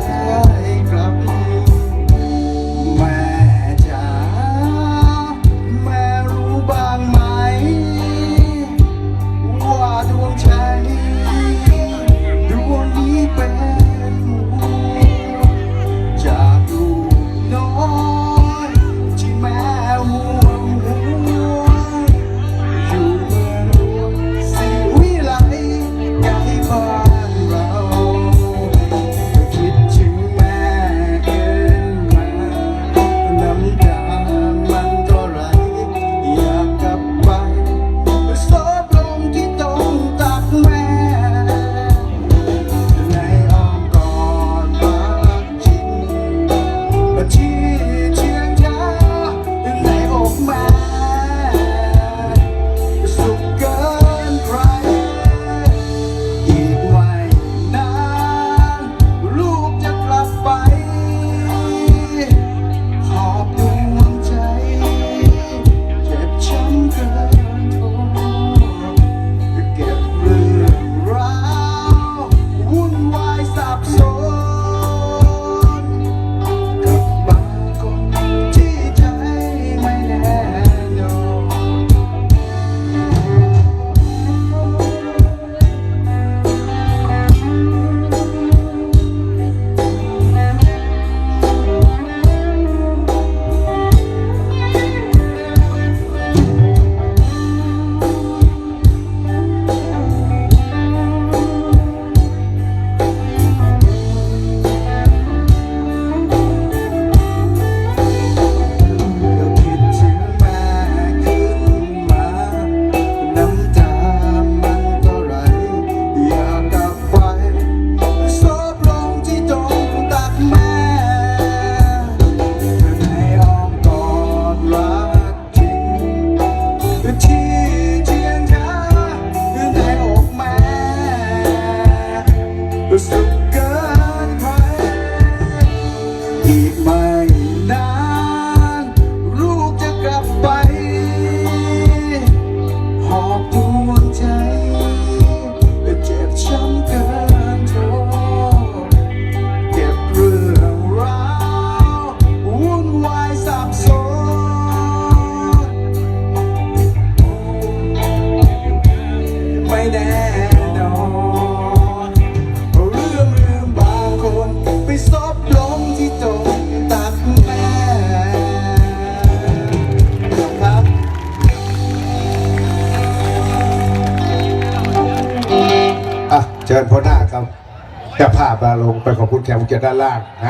Yeah. É stop. เชิญพ่อหน้าครับจะพาพมาลงไปขอบคุณแขมเกียรตด้านล่างนะ